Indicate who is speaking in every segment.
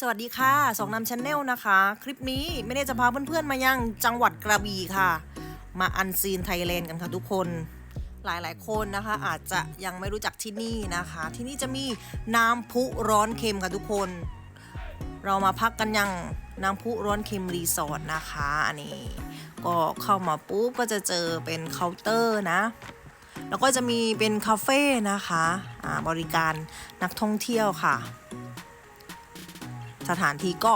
Speaker 1: สวัสดีค่ะสองนำชาแนลนะคะ คลิปนี้ไม่ได้จะพาเพื่อนๆมายังจังหวัดกระบี่ค่ะ มาอันซีนไทยแลนด์กันค่ะทุกคนหลายๆ คนนะคะอาจจะยังไม่รู้จักที่นี่นะคะ ที่นี่จะมีน้ำพุร้อนเค็มค่ะทุกคน เรามาพักกันยังน้ำพุร้อนเค็มรีสอร์ทนะคะอันนี้ก็เข้ามาปุ๊บก็จะเจอเป็นเคาน์เตอร์นะ แล้วก็จะมีเป็นคาเฟ่นะคะอ่าบริการนักท่องเที่ยวค่ะ สถานที่ก็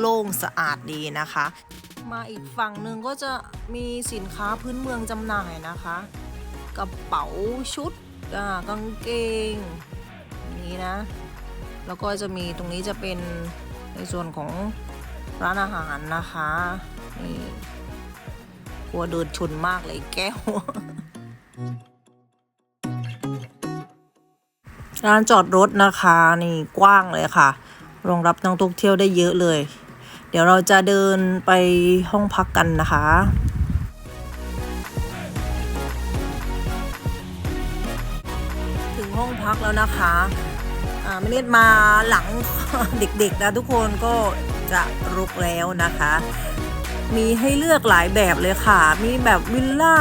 Speaker 1: โล่งๆสะอาดดีนะคะ มาอีกฝั่งหนึ่งก็จะมีสินค้าพื้นเมืองจำหน่ายนะคะกระเป๋าชุดกางเกงนี้นะ แล้วก็จะมีตรงนี้จะเป็นในส่วนของร้านอาหารนะคะนี่กลัวเดินชนมากเลยแก้ว ร้านจอดรถนะคะ นี่กว้างเลยค่ะ รองรับนักท่องเที่ยวได้เยอะเลย เดี๋ยวเราจะเดินไปห้องพักกันนะคะถึงห้องพักแล้วนะคะอ่าไม่เนตมาหลังเด็กๆนะทุกคนก็จะรุกแล้วนะคะ มีให้เลือกหลายแบบเลยค่ะ มีแบบวิลล่า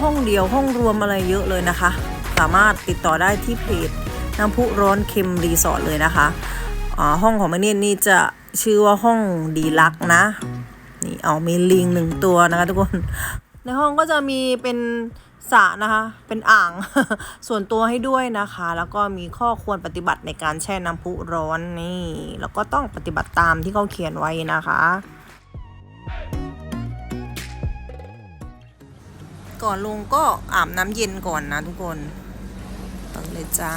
Speaker 1: ห้องเดียวห้องรวมอะไรเยอะเลยนะคะ สามารถติดต่อได้ที่เพจน้ำพุร้อนเค็มรีสอร์ทเลยนะคะ ห้องของแม่เนตนี่จะชื่อว่าห้องดีลักนะนี่เอามีลิงหนึ่งตัวนะคะทุกคน ในห้องก็จะมีเป็นสระนะคะ เป็นอ่างส่วนตัวให้ด้วยนะคะ แล้วก็มีข้อควรปฏิบัติในการแช่น้ำพุร้อนนี่ แล้วก็ต้องปฏิบัติตามที่เขาเขียนไว้นะคะก่อนลงก็อาบน้ำเย็นก่อนนะทุกคนไปเลยจ้า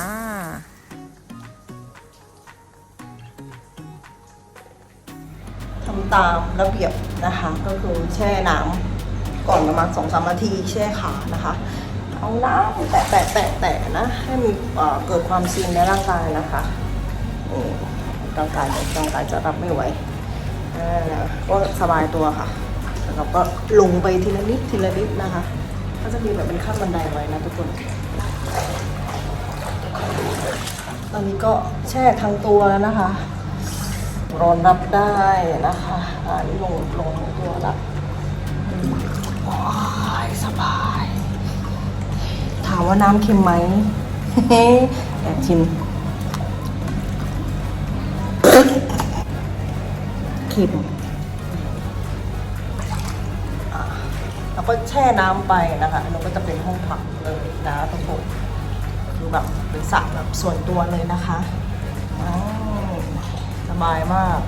Speaker 1: ตามระเบียบนะคะ ก็คือแช่น้ำก่อนประมาณสองสามนาทีแช่ขานะคะ เอาน้ำแตะแตะแตะแตะนะให้มีเกิดความซึมในร่างกายนะคะร่างกายร่างกายจะรับไม่ไหวก็สบายตัวค่ะแล้วก็ลงไปทีละนิดทีละนิดนะคะ ก็จะมีแบบเป็นขั้นบันไดไว้นะทุกคน ตอนนี้ก็แช่ทั้งตัวแล้วนะคะ รอนรับได้นะคะอ่านี่ลงลงทั้งตัวละว้ายสบาย ถามว่าน้ำเค็มไหมแอบชิมเค็มแล้วก็แช่น้ำไปนะคะอันนี้ก็จะเป็นห้องพักเลยนะทุกคนคือแบบเป็นสระแบบส่วนตัวเลยนะคะ บายมาก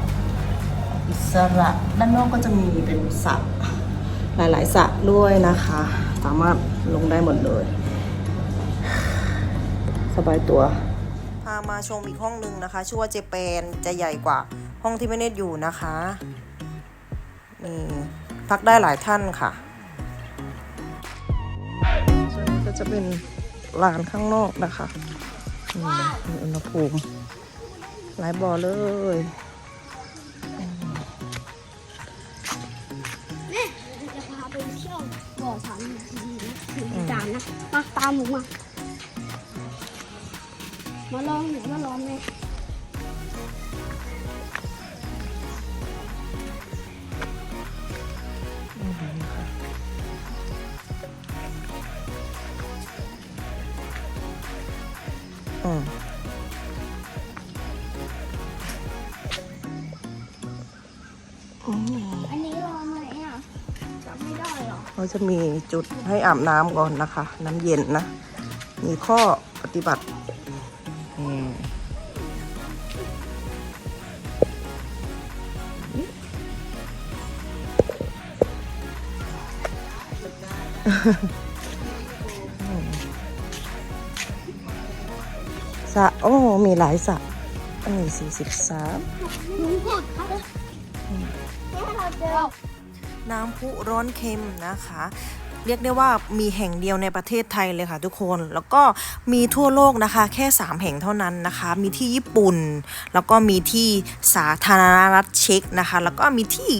Speaker 1: อิสระด้านนอกก็จะมีเป็นสระหลายๆสระด้วยนะคะ สามารถลงได้หมดเลย สบายตัว พามาชมอีกห้องหนึ่งนะคะ ชื่อว่าเจแปนจะใหญ่กว่าห้องที่ไม่เนตอยู่นะคะนี่พักได้หลายท่านค่ะส่วนนี้ก็จะเป็นลานข้างนอกนะคะนี่มีอุณหภูมิ หลายบ่อเลย
Speaker 2: แม่จะพาไปเที่ยวบ่อสามดีนะถึงจานนะมาตามหนูมา มาลองหนูมาลองเลย
Speaker 1: อืม เขาจะมีจุดให้อาบน้ำก่อนนะคะ น้ำเย็นนะ มีข้อปฏิบัติสระโอ้ มีหลายสระมีสี่สิบสาม
Speaker 2: ห นูกดเขาเลยให้เราเจอ
Speaker 1: น้ำพุร้อนเค็มนะคะ เรียกได้ว่ามีแห่งเดียวในประเทศไทยเลยค่ะทุกคน แล้วก็มีทั่วโลกนะคะ แค่ 3 แห่งเท่านั้นนะคะ มีที่ญี่ปุ่น แล้วก็มีที่สาธารณรัฐเช็กนะคะ แล้วก็มีที่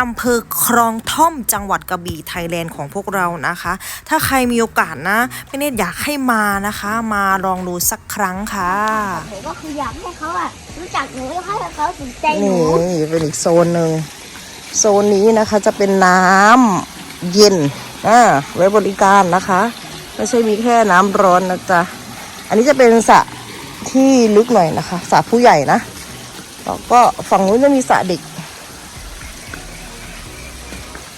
Speaker 1: อำเภอครองท่อมจังหวัดกระบี่ไทยแลนด์ของพวกเรานะคะ ถ้าใครมีโอกาสนะไม่เนตอยากให้มานะคะ มาลองดูสักครั้งค่ะ
Speaker 2: ผมก็คืออยากให้เขาอะรู้จักหนูให้เขาสนใจหนู
Speaker 1: นี่เป็นอีกโซนหนึ่ง โซนนี้นะคะจะเป็นน้ำเย็นอ่าไว้บริการนะคะ ไม่ใช่มีแค่น้ำร้อนนะจ๊ะ อันนี้จะเป็นสระที่ลึกหน่อยนะคะสระผู้ใหญ่นะแล้วก็ฝั่งนู้นจะมีสระเด็ก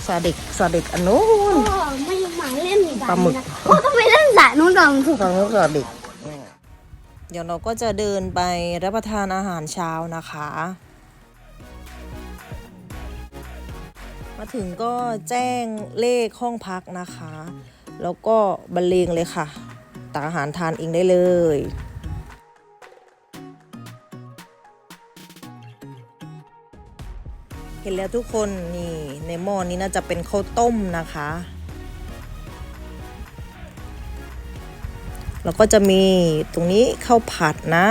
Speaker 1: สระเด็กสระเด็กอันนู้น
Speaker 2: พ่อไม่มาเล่นอีก
Speaker 1: ปลาหมึก
Speaker 2: นะพ่อต้องไปเล่นสระนู้นก่อนถูก
Speaker 1: ฝั่งนู้นสระเด็ก เดี๋ยวเราก็จะเดินไปรับประทานอาหารเช้านะคะ มาถึงก็แจ้งเลขห้องพักนะคะ แล้วก็บรรเลงเลยค่ะตักอาหารทานเองได้เลยเห็นแล้วทุกคนนี่ในหม้อนี้น่าจะเป็นข้าวต้มนะคะ แล้วก็จะมีตรงนี้ข้าวผัดนะ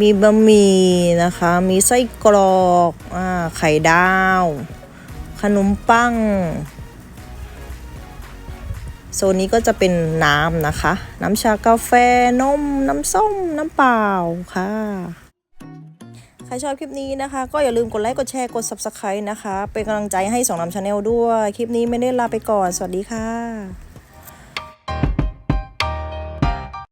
Speaker 1: มีบะหมี่นะคะ มีไส้กรอกอไข่ดาว ขนมปัง โซนนี้ก็จะเป็นน้ำนะคะ น้ำชากาแฟ นม น้ำส้ม น้ำเปล่าค่ะ ใครชอบคลิปนี้นะคะ ก็อย่าลืมกดไลค์กดแชร์กด Subscribe นะคะ เป็นกำลังใจให้สองน้ำชาแนลด้วย คลิปนี้ไม่ได้ลาไปก่อน สวัสดีค่ะ